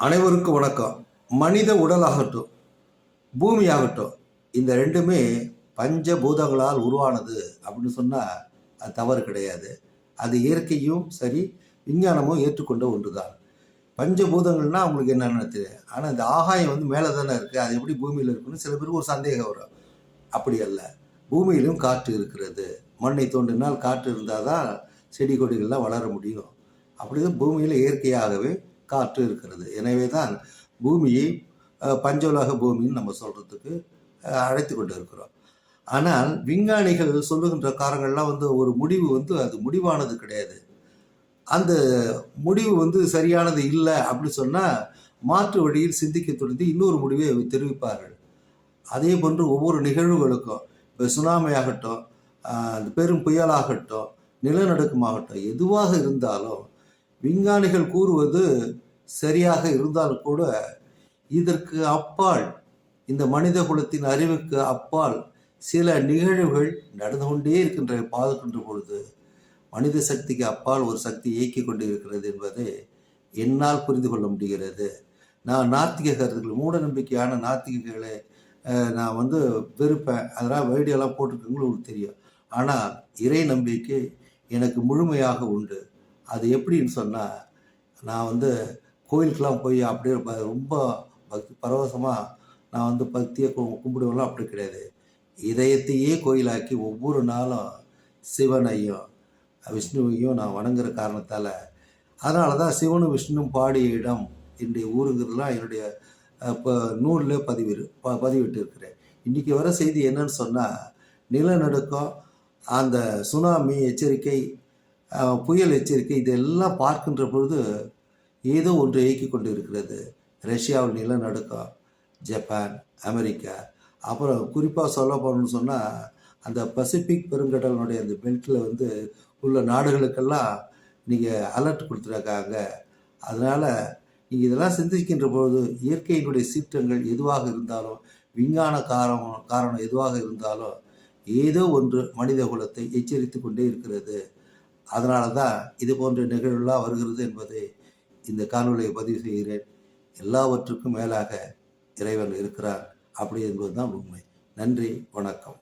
அனைவருக்கும் வணக்கம். மனித உடலாகட்டும் பூமியாகட்டும் இந்த ரெண்டுமே பஞ்சபூதங்களால் உருவானது அப்படின்னு சொன்னால் அது தவறு கிடையாது. அது இயற்கையும் சரி விஞ்ஞானமும் ஏற்றுக்கொண்ட ஒன்று தான் பஞ்சபூதங்கள்னால் அவங்களுக்கு என்னென்னு தெரியும் ஆனால் இந்த ஆகாயம் வந்து மேலே தானே இருக்குது அது எப்படி பூமியில் இருக்குன்னு சில பேருக்கு ஒரு சந்தேகம் வரும். அப்படி அல்ல. பூமியிலும் காற்று இருக்கிறது. மண்ணை தோண்டினால் காற்று இருந்தால் தான் செடி கொடிகள்லாம் வளர முடியும். அப்படி தான் பூமியில் இயற்கையாகவே காற்று இருக்கிறது. எனவே தான் பூமியை பஞ்சோலக பூமின்னு நம்ம சொல்கிறதுக்கு அழைத்து கொண்டு இருக்கிறோம் ஆனால் விஞ்ஞானிகள் சொல்லுகின்ற காரங்கள்லாம் வந்து ஒரு முடிவு வந்து அது முடிவானது கிடையாது. அந்த முடிவு வந்து சரியானது இல்லை அப்படின்னு சொன்னால் மாற்று வழியில் சிந்திக்க தொடர்ந்து இன்னொரு முடிவை தெரிவிப்பார்கள். அதே போன்று ஒவ்வொரு நிகழ்வுகளுக்கும் இப்போ சுனாமி ஆகட்டும் அந்த பெரும் புயலாகட்டும் நிலநடுக்கமாகட்டும் எதுவாக இருந்தாலும் விஞ்ஞானிகள் கூறுவது சரியாக இருந்தாலும் கூட இதற்கு அப்பால் இந்த மனித குலத்தின் அறிவுக்கு அப்பால் சில நிகழ்வுகள் நடந்து கொண்டே இருக்கின்ற பார்க்கின்ற பொழுது மனித சக்திக்கு அப்பால் ஒரு சக்தி இயக்கி கொண்டு இருக்கிறது என்பது என்னால் புரிந்து கொள்ள முடிகிறது. நான் நாத்திக கருத்துக்கள் மூட நம்பிக்கையான நாத்திகர்களை நான் வந்து வெறுப்பேன். அதெல்லாம் வீடியோலாம் போட்டிருக்கவங்களும் உங்களுக்கு தெரியும். ஆனால் இறை நம்பிக்கை எனக்கு முழுமையாக உண்டு. அது எப்படின்னு சொன்னால் நான் வந்து கோயிலுக்கெலாம் போய் அப்படியே ரொம்ப பக்தி பரவசமாக நான் வந்து பக்தியை கு- கும்பிடுவேன்லாம் அப்படி கிடையாது. இதயத்தையே கோயிலாக்கி ஒவ்வொரு நாளும் சிவனையும் விஷ்ணுவையும் நான் வணங்குற காரணத்தால் அதனால தான் சிவனும் விஷ்ணுவும் பாடிய இடம் என்னுடைய ஊருங்கிறதுலாம் என்னுடைய இப்போ நூலில் பதிவிரு ப பதிவிட்டு இருக்கிறேன் இன்றைக்கி வர செய்தி என்னன்னு சொன்னால் நிலநடுக்கம் அந்த சுனாமி எச்சரிக்கை புயல் எச்சரிக்கை இதெல்லாம் பார்க்கின்ற பொழுது ஏதோ ஒன்று இயக்கி கொண்டு இருக்கிறது ரஷ்யாவில் நிலநடுக்கம் ஜப்பான் அமெரிக்கா. அப்புறம் குறிப்பாக சொல்ல போகணும்னு சொன்னால் அந்த பசிபிக் பெருங்கடலினுடைய அந்த பெல்ட்டில் வந்து உள்ள நாடுகளுக்கெல்லாம் நீங்கள் அலர்ட் கொடுத்துருக்காங்க. அதனால் நீங்கள் இதெல்லாம் சிந்திக்கின்ற பொழுது இயற்கையினுடைய சீற்றங்கள் எதுவாக இருந்தாலும் விஞ்ஞான காரணம் காரணம் எதுவாக இருந்தாலும் ஏதோ ஒன்று மனித குலத்தை எச்சரித்து கொண்டே இருக்கிறது. அதனால தான் இது போன்ற நிகழ்வுலாம் வருகிறது என்பதை இந்த காணொலியை பதிவு செய்கிறேன். எல்லாவற்றுக்கும் மேலாக இறைவன் இருக்கிறார் அப்படி என்பதுதான் உண்மை. நன்றி வணக்கம்.